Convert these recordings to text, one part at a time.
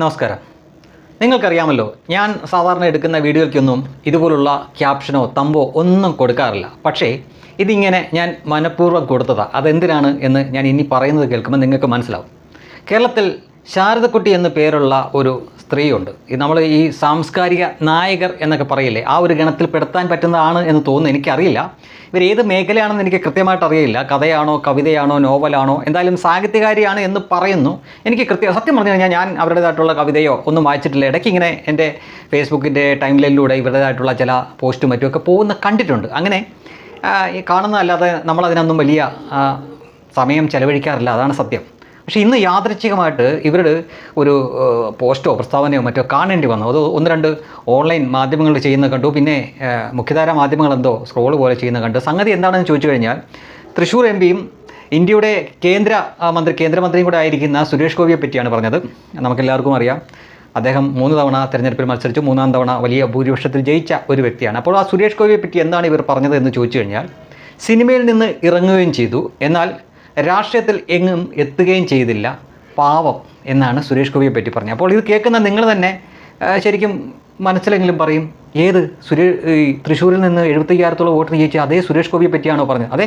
നമസ്കാരം. നിങ്ങൾക്കറിയാമല്ലോ ഞാൻ സാധാരണ എടുക്കുന്ന വീഡിയോയ്ക്കൊന്നും ഇതുപോലുള്ള ക്യാപ്ഷനോ തമ്പോ ഒന്നും കൊടുക്കാറില്ല. പക്ഷേ ഇതിങ്ങനെ ഞാൻ മനഃപൂർവം കൊടുത്തതാണ് അതെന്തിനാണ് എന്ന് ഞാൻ ഇനി പറയുന്നത് കേൾക്കുമ്പോൾ നിങ്ങൾക്ക് മനസ്സിലാവും. കേരളത്തിൽ ശാരദക്കുട്ടി എന്ന പേരുള്ള ഒരു സ്ത്രീയുണ്ട്. ഇത് നമ്മൾ ഈ സാംസ്കാരിക നായകർ എന്നൊക്കെ പറയില്ലേ ആ ഒരു ഗണത്തിൽ പെടുത്താൻ പറ്റുന്നതാണ് എന്ന് തോന്നുന്നു. എനിക്കറിയില്ല. ഇവർ ഏത് മേഖലയാണെന്ന് എനിക്ക് കൃത്യമായിട്ട് അറിയില്ല. കഥയാണോ കവിതയാണോ നോവലാണോ എന്തായാലും സാഹിത്യകാരിയാണ് എന്ന് പറയുന്നു. എനിക്ക് കൃത്യ സത്യം പറഞ്ഞു കഴിഞ്ഞാൽ ഞാൻ അവരുടേതായിട്ടുള്ള കവിതയോ ഒന്നും വായിച്ചിട്ടില്ല. ഇടയ്ക്ക് ഇങ്ങനെ എന്റെ ഫേസ്ബുക്കിന്റെ ടൈം ലൈനിലൂടെ ഇവരുടേതായിട്ടുള്ള ചില പോസ്റ്റും മറ്റുമൊക്കെ പോകുന്ന കണ്ടിട്ടുണ്ട്. അങ്ങനെ ഈ കാണുന്നതല്ലാതെ നമ്മളതിനൊന്നും വലിയ സമയം ചെലവഴിക്കാറില്ല. അതാണ് സത്യം. പക്ഷേ ഇന്ന് യാദൃച്ഛികമായിട്ട് ഇവരുടെ ഒരു പോസ്റ്റോ പ്രസ്താവനയോ മറ്റോ കാണേണ്ടി വന്നു. അത് ഒന്ന് രണ്ട് ഓൺലൈൻ മാധ്യമങ്ങൾ ചെയ്യുന്ന കണ്ടു. പിന്നെ മുഖ്യധാര മാധ്യമങ്ങൾ എന്തോ സ്ക്രോൾ പോലെ ചെയ്യുന്ന കണ്ടു. സംഗതി എന്താണെന്ന് ചോദിച്ചു കഴിഞ്ഞാൽ തൃശ്ശൂർ എം പിയും ഇന്ത്യയുടെ കേന്ദ്ര മന്ത്രി കേന്ദ്രമന്ത്രിയും കൂടെ ആയിരിക്കുന്ന സുരേഷ് ഗോപിയെ പറ്റിയാണ് പറഞ്ഞത്. നമുക്കെല്ലാവർക്കും അറിയാം. അദ്ദേഹം മൂന്ന് തവണ തെരഞ്ഞെടുപ്പിൽ മത്സരിച്ചു. മൂന്നാം തവണ വലിയ ഭൂരിപക്ഷത്തിൽ ജയിച്ച ഒരു വ്യക്തിയാണ്. അപ്പോൾ ആ സുരേഷ് ഗോപിയെ പറ്റി എന്താണ് ഇവർ പറഞ്ഞത് എന്ന് ചോദിച്ചു കഴിഞ്ഞാൽ സിനിമയിൽ നിന്ന് ഇറങ്ങുകയും ചെയ്തു. എന്നാൽ രാഷ്ട്രീയത്തിൽ എങ്ങും എത്തുകയും ചെയ്തില്ല. പാവം എന്നാണ് സുരേഷ് ഗോപിയെ പറ്റി പറഞ്ഞത്. അപ്പോൾ ഇത് കേൾക്കുന്ന നിങ്ങൾ തന്നെ ശരിക്കും മനസ്സിലെങ്കിലും പറയും ഏത് സുരേ തൃശ്ശൂരിൽ നിന്ന് എഴുപത്തയ്യായിരത്തോളം വോട്ടിന് ജയിച്ച അതേ സുരേഷ് ഗോപിയെ പറ്റിയാണോ പറഞ്ഞത്? അതെ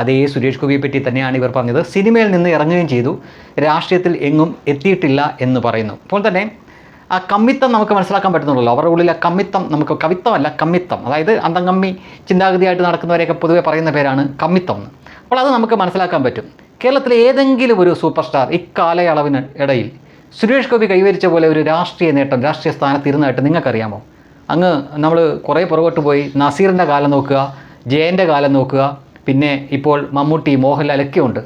അതേ സുരേഷ് ഗോപിയെ പറ്റി തന്നെയാണ് ഇവർ പറഞ്ഞത്. സിനിമയിൽ നിന്ന് ഇറങ്ങുകയും ചെയ്തു രാഷ്ട്രീയത്തിൽ എങ്ങും എത്തിയിട്ടില്ല എന്ന് പറയുന്നു. അപ്പോൾ തന്നെ ആ കമ്മിത്തം നമുക്ക് മനസ്സിലാക്കാൻ പറ്റുന്നുള്ളൂ അവരുടെ ഉള്ളിൽ ആ കമ്മിത്തം നമുക്ക് കവിത്തമല്ല കമ്മിത്തം. അതായത് അന്തംകമ്മി ചിന്താഗതിയായിട്ട് നടക്കുന്നവരെയൊക്കെ പൊതുവെ പറയുന്ന പേരാണ് കമ്മിത്തം എന്ന്. അപ്പോൾ അത് നമുക്ക് മനസ്സിലാക്കാൻ പറ്റും. കേരളത്തിലെ ഏതെങ്കിലും ഒരു സൂപ്പർ സ്റ്റാർ ഇക്കാലയളവിന് ഇടയിൽ സുരേഷ് ഗോപി കൈവരിച്ച പോലെ ഒരു രാഷ്ട്രീയ നേട്ടം രാഷ്ട്രീയ സ്ഥാനത്ത് ഇരുന്നതായിട്ട് നിങ്ങൾക്കറിയാമോ? അങ്ങ് നമ്മൾ കുറേ പുറകോട്ട് പോയി നസീറിന്റെ കാലം നോക്കുക ജയന്റെ കാലം നോക്കുക പിന്നെ ഇപ്പോൾ മമ്മൂട്ടി മോഹൻലാലൊക്കെ ഉണ്ട്.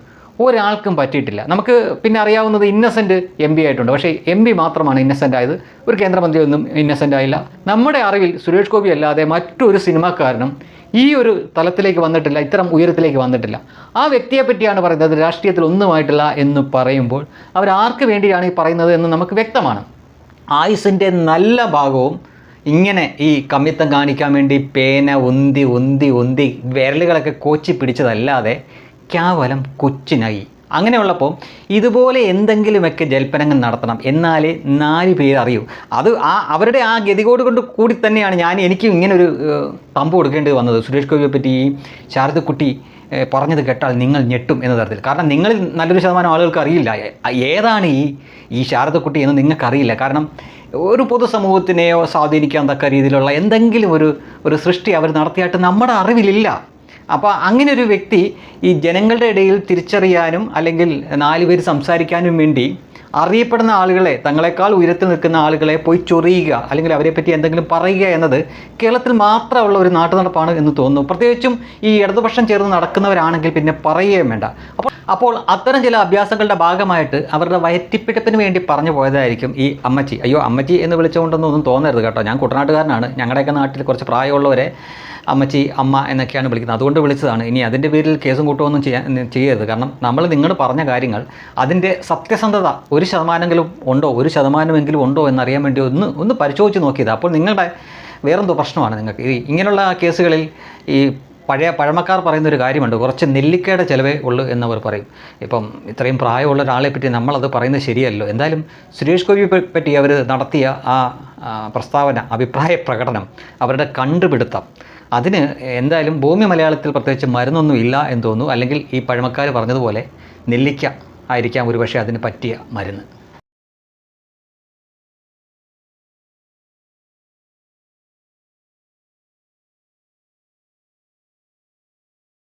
ഒരാൾക്കും പറ്റിയിട്ടില്ല. നമുക്ക് പിന്നെ അറിയാവുന്നത് ഇന്നസെന്റ് എം പി ആയിട്ടുണ്ട്. പക്ഷേ എം പി മാത്രമാണ് ഇന്നസെന്റ് ആയത്. ഒരു കേന്ദ്രമന്ത്രി ഒന്നും ഇന്നസെന്റ് ആയില്ല. നമ്മുടെ അറിവിൽ സുരേഷ് ഗോപി അല്ലാതെ മറ്റൊരു സിനിമാക്കാരനും ഈ ഒരു തലത്തിലേക്ക് വന്നിട്ടില്ല ഇത്തരം ഉയരത്തിലേക്ക് വന്നിട്ടില്ല. ആ വ്യക്തിയെ പറ്റിയാണ് പറയുന്നത്. രാഷ്ട്രീയത്തിൽ ഒന്നുമായിട്ടില്ല എന്ന് പറയുമ്പോൾ അവർ ആർക്ക് വേണ്ടിയാണ് ഈ പറയുന്നത് എന്ന് നമുക്ക് വ്യക്തമാണ്. ആയുസിന്റെ നല്ല ഭാഗവും ഇങ്ങനെ ഈ കമ്മിത്തം കാണിക്കാൻ വേണ്ടി പേന ഉന്തി ഉന്തി ഉന്തി വിരലുകളൊക്കെ കോച്ചി പിടിച്ചതല്ലാതെ കേവലം കൊച്ചിനായി. അങ്ങനെയുള്ളപ്പോൾ ഇതുപോലെ എന്തെങ്കിലുമൊക്കെ ജൽപ്പനങ്ങൾ നടത്തണം. എന്നാലേ നാല് പേര് അറിയൂ. അത് ആ അവരുടെ ആ ഗതികോട് കൊണ്ട് കൂടി തന്നെയാണ് ഞാൻ എനിക്കും ഇങ്ങനെ ഒരു തമ്പ് കൊടുക്കേണ്ടി വന്നത്. സുരേഷ് ഗോപിയെ പറ്റി ഈ ശാരദക്കുട്ടി പറഞ്ഞത് കേട്ടാൽ നിങ്ങൾ ഞെട്ടും എന്ന തരത്തിൽ. കാരണം നിങ്ങളിൽ നല്ലൊരു ശതമാനം ആളുകൾക്ക് അറിയില്ല. ഏതാണ് ഈ ഈ ശാരദക്കുട്ടി എന്ന് നിങ്ങൾക്കറിയില്ല. കാരണം ഒരു പൊതുസമൂഹത്തിനെയോ സ്വാധീനിക്കാൻ തക്ക രീതിയിലുള്ള എന്തെങ്കിലും ഒരു ഒരു സൃഷ്ടി അവർ നടത്തിയായിട്ട് നമ്മുടെ അറിവിലില്ല. അപ്പോൾ അങ്ങനെ ഒരു വ്യക്തി ഈ ജനങ്ങളുടെ ഇടയിൽ തിരിച്ചറിയാനും അല്ലെങ്കിൽ നാല് പേര് സംസാരിക്കാനും വേണ്ടി അറിയപ്പെടുന്ന ആളുകളെ തങ്ങളെക്കാൾ ഉയരത്തിൽ നിൽക്കുന്ന ആളുകളെ പോയി ചൊറിയുക അല്ലെങ്കിൽ അവരെപ്പറ്റി പറ്റി എന്തെങ്കിലും പറയുക എന്നത് കേരളത്തിൽ മാത്രമുള്ള ഒരു നാട്ടു നടപ്പാണ് എന്ന് തോന്നുന്നു. പ്രത്യേകിച്ചും ഈ ഇടതുപക്ഷം ചേർന്ന് നടക്കുന്നവരാണെങ്കിൽ പിന്നെ പറയുകയും വേണ്ട. അപ്പോൾ അപ്പോൾ അത്തരം ചില അഭ്യാസങ്ങളുടെ ഭാഗമായിട്ട് അവരുടെ വയറ്റിപ്പിടപ്പിന് വേണ്ടി പറഞ്ഞു പോയതായിരിക്കും ഈ അമ്മച്ചി. അയ്യോ അമ്മച്ചി എന്ന് വിളിച്ചുകൊണ്ടൊന്നും ഒന്നും തോന്നരുത് കേട്ടോ. ഞാൻ കുട്ടനാട്ടുകാരനാണ്. ഞങ്ങളുടെയൊക്കെ നാട്ടിൽ കുറച്ച് പ്രായമുള്ളവരെ അമ്മച്ചി അമ്മ എന്നൊക്കെയാണ് വിളിക്കുന്നത്. അതുകൊണ്ട് വിളിച്ചതാണ്. ഇനി അതിന്റെ പേരിൽ കേസും കൂട്ടുമൊന്നും ചെയ്യാൻ ചെയ്യരുത്. കാരണം നമ്മൾ നിങ്ങൾ പറഞ്ഞ കാര്യങ്ങൾ അതിന്റെ സത്യസന്ധത ഒരു ശതമാനമെങ്കിലും ഉണ്ടോ ഒരു ശതമാനമെങ്കിലും ഉണ്ടോ എന്നറിയാൻ വേണ്ടി ഒന്ന് ഒന്ന് പരിശോധിച്ച് നോക്കിയത്. അപ്പോൾ നിങ്ങളുടെ വേറെന്തോ പ്രശ്നമാണ് നിങ്ങൾക്ക്. ഈ ഇങ്ങനെയുള്ള കേസുകളിൽ ഈ പഴയ പഴമക്കാർ പറയുന്ന ഒരു കാര്യമുണ്ട്. കുറച്ച് നെല്ലിക്കയുടെ ചിലവേ ഉള്ളൂ എന്നവർ പറയും. ഇപ്പം ഇത്രയും പ്രായമുള്ള ഒരാളെ പറ്റി നമ്മളത് പറയുന്നത് ശരിയല്ലോ. എന്തായാലും സുരേഷ് ഗോപിയെ പറ്റി അവർ നടത്തിയ ആ പ്രസ്താവന അഭിപ്രായ പ്രകടനം അവരുടെ കണ്ടുപിടുത്തം അതിന് എന്തായാലും ഭൂമി മലയാളത്തിൽ പ്രത്യേകിച്ച് മരുന്നൊന്നും ഇല്ല എന്ന് തോന്നുന്നു. അല്ലെങ്കിൽ ഈ പഴമക്കാർ പറഞ്ഞതുപോലെ നെല്ലിക്ക ആയിരിക്കാം ഒരുപക്ഷെ അതിന് പറ്റിയ മരുന്ന്.